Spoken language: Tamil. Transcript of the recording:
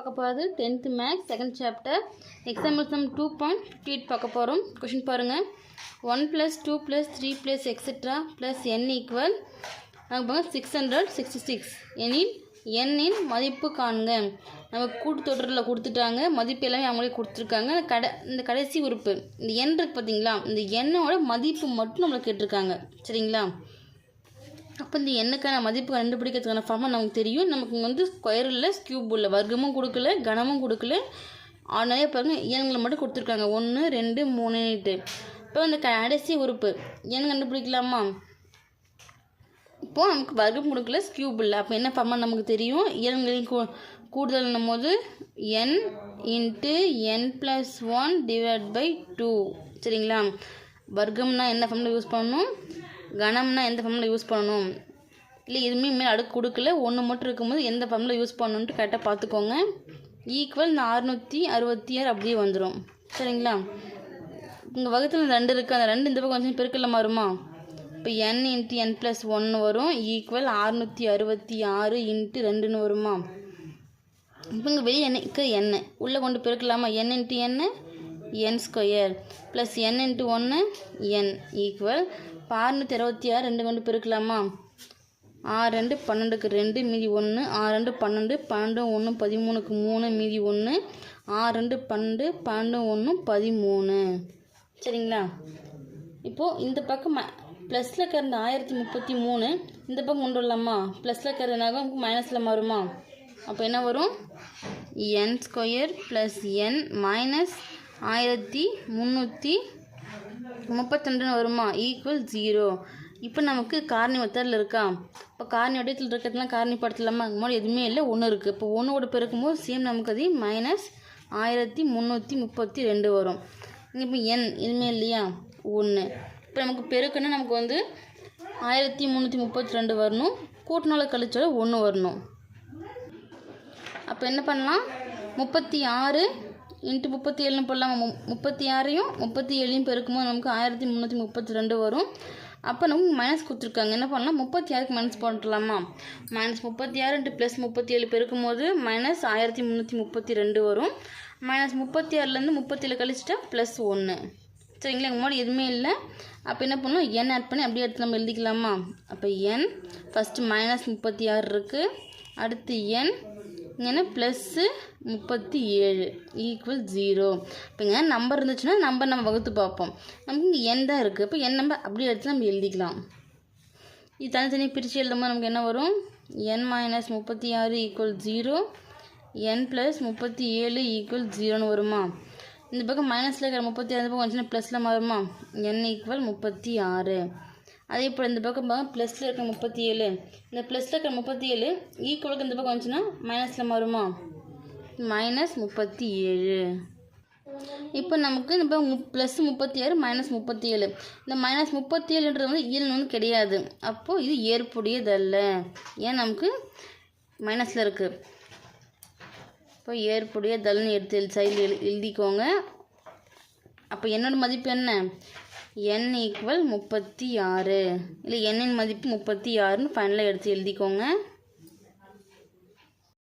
பார்க்க போகிறது tenth maths second chapter example two point fifty eight பார்க்க போகிறோம் கொஷின் பாருங்கள் one plus two plus three plus etcetera plus n equal பாருங்க சிக்ஸ் ஹண்ட்ரட் சிக்ஸ்டி சிக்ஸ் எனில் எண்ணின் மதிப்பு காண்க. நம்ம கூட்டு தொடரில் கொடுத்துட்டாங்க. மதிப்பு எல்லாமே அவங்களே கொடுத்துருக்காங்க. கடை இந்த கடைசி உறுப்பு. இந்த எண் இருக்குது பார்த்தீங்களா இந்த எண்ணோட மதிப்பு மட்டும் நம்மளுக்கு கேட்டிருக்காங்க. சரிங்களா? அப்போ இந்த எண்ணுக்கான மதிப்பு கண்டுபிடிக்கிறதுக்கான ஃபார்மாக நமக்கு தெரியும். நமக்கு வந்து ஸ்கொயர் இல்லை ஸ்கியூப் இல்லை. வர்க்கமும் கொடுக்கல கனமும் கொடுக்கல. நிறைய பாருங்கள் எண்களை மட்டும் கொடுத்துருக்காங்க. ஒன்று ரெண்டு மூணு எட்டு. இப்போ இந்த கடைசி உறுப்பு. எண் கண்டுபிடிக்கலாமா? இப்போது நமக்கு வர்க்கம் கொடுக்கல ஸ்கியூப் இல்லை. அப்போ என்ன ஃபார்மாக நமக்கு தெரியும்? எண்களின் கூ கூடுதல்னும் போது n into n plus one divide by two சரிங்களா? வர்க்கம்னா என்ன ஃபார்மில் யூஸ் பண்ணணும்? கணம்னா எந்த ஃபார்மில் யூஸ் பண்ணணும்? இல்லை எதுவுமே மேலே அடுக்கு கொடுக்கல. ஒன்று மட்டும் இருக்கும்போது எந்த ஃபார்மில் யூஸ் பண்ணணுன்ட்டு கரெக்டாக பார்த்துக்கோங்க. ஈக்குவல் இந்த அறுநூற்றி அறுபத்தி ஆறு அப்படியே வந்துடும் சரிங்களா? உங்கள் வகுத்தில் ரெண்டு இருக்குது அந்த ரெண்டு இந்த பக்கம் கொஞ்சம் பெருக்கல மாறுமா? இப்போ என் இன்ட்டு என் ப்ளஸ் ஒன்று வரும். ஈக்குவல் அறுநூற்றி அறுபத்தி ஆறு இன்ட்டு ரெண்டுன்னு வருமா? இப்போ இங்கே வெளியே எண்ணுக்கு எண்ணெய் உள்ளே கொண்டு பெருக்கலாமா? N into n n square plus n into ஒன்று என் ஈக்குவல் அறுநூற்றி அறுபத்தி ஆறு ரெண்டு கொண்டு பெருக்கலாமா? ஆறு ரெண்டு பன்னெண்டுக்கு ரெண்டு மீதி ஒன்று. ஆறு ரெண்டு பன்னெண்டு பன்னெண்டு ஒன்று பதிமூணுக்கு மூணு மீதி ஒன்று. ஆறு ரெண்டு பன்னெண்டு பன்னெண்டு ஒன்று பதிமூணு. சரிங்களா? இப்போது இந்த பக்கம் ப்ளஸில் இருக்கிற ஆயிரத்தி முப்பத்தி மூணு இந்த பக்கம் கொண்டு வரலாமா? ப்ளஸில் இருக்கிறதுனாக மைனஸில் மாறுமா? அப்போ என்ன வரும்? N square plus n minus ஆயிரத்தி முந்நூற்றி முப்பத்திரெண்டுன்னு வருமா? ஈக்குவல் ஜீரோ இப்போ நமக்கு காரணி மெத்தடில் இருக்கா? இப்போ காரணி வடிவத்தில் இருக்கிறதுலாம் காரணி படத்துலாமா? இருக்கும்போது எதுவுமே இல்லை. ஒன்று இருக்குது இப்போ ஒன்றோட பெருக்கும்போது சேம் நமக்கு அது மைனஸ் ஆயிரத்தி முந்நூற்றி முப்பத்தி ரெண்டு வரும். இப்போ என் எதுவுமே இல்லையா? ஒன்று இப்போ நமக்கு பெருக்குன்னா நமக்கு வந்து ஆயிரத்தி முந்நூற்றி முப்பத்தி ரெண்டு வரணும். கூட்டினால கழிச்சாலும் ஒன்று வரணும். அப்போ என்ன பண்ணலாம்? முப்பத்தி ஆறு இன்ட்டு முப்பத்தி ஏழுன்னு போடலாம். மு முப்பத்தி ஆறையும் முப்பத்தி ஏழையும் பெருக்கும்போது நமக்கு ஆயிரத்தி முந்நூற்றி முப்பத்தி ரெண்டு வரும். அப்போ நமக்கு மைனஸ் கொடுத்துருக்காங்க. என்ன பண்ணலாம்? முப்பத்தி ஆறுக்கு மைனஸ் போட்டுடலாமா? மைனஸ் முப்பத்தி ஆறு இன்ட்டு ப்ளஸ் முப்பத்தி ஏழு பெருக்கும்போது மைனஸ் ஆயிரத்தி முந்நூற்றி முப்பத்தி ரெண்டு வரும். மைனஸ் முப்பத்தி ஆறுலேருந்து முப்பத்தி ஏழு கழிச்சிட்டா ப்ளஸ் ஒன்று சரிங்களா? எங்கள் முன்னாடி எதுவுமே இல்லை. அப்போ என்ன பண்ணணும் என் ஆட் பண்ணி அப்படியே எடுத்து நம்ம எழுதிக்கலாமா? அப்போ என் ஃபஸ்ட்டு மைனஸ் முப்பத்தி ஆறு இருக்குது அடுத்து என் ஏன்னா ப்ளஸ்ஸு முப்பத்தி ஏழு ஈக்குவல் ஜீரோ இப்போ இங்கே நம்பர் இருந்துச்சுன்னா நம்பர் நம்ம வகுத்து பார்ப்போம். நமக்கு இங்கே என் தான் இருக்குது இப்போ என் நம்பர் அப்படி எடுத்து நம்ம எழுதிக்கலாம். இது தனித்தனியாக பிரித்து எழுதும்போது நமக்கு என்ன வரும்? என் மைனஸ் முப்பத்தி ஆறு ஈக்குவல் ஜீரோ என் ப்ளஸ் முப்பத்தி ஏழு ஈக்குவல் ஜீரோன்னு வருமா? இந்த பக்கம் மைனஸில் இருக்கிற முப்பத்தி ஆறு பக்கம் வந்துச்சுன்னா ப்ளஸில் மாறுமா? என் ஈக்குவல் முப்பத்தி ஆறு. அதே போல் இந்த பக்கம் ப்ளஸில் இருக்கிற முப்பத்தி ஏழு. இந்த ப்ளஸில் இருக்கிற முப்பத்தி ஏழு ஈக்குவலுக்கு இந்த பக்கம் வந்துச்சுன்னா மைனஸில் மாறுமா? மைனஸ் முப்பத்தி ஏழு. இப்போ நமக்கு இந்த ப்ளஸ் முப்பத்தி ஆறு மைனஸ் முப்பத்தி ஏழு. இந்த மைனஸ் முப்பத்தி ஏழுன்றது வந்து ஈழன்னு வந்து கிடையாது. அப்போது இது ஏற்புடையதல்ல. ஏன் நமக்கு மைனஸில் இருக்குது இப்போ ஏற்புடையதல்னு எடுத்து சைடில் எழு எழுதிக்கோங்க. அப்போ என்னோடய மதிப்பு என்ன? N ஈக்குவல் முப்பத்தி ஆறு. இல்லை என்னின் மதிப்பு முப்பத்தி ஆறுன்னு ஃபைனலாக எடுத்து எழுதிக்கோங்க.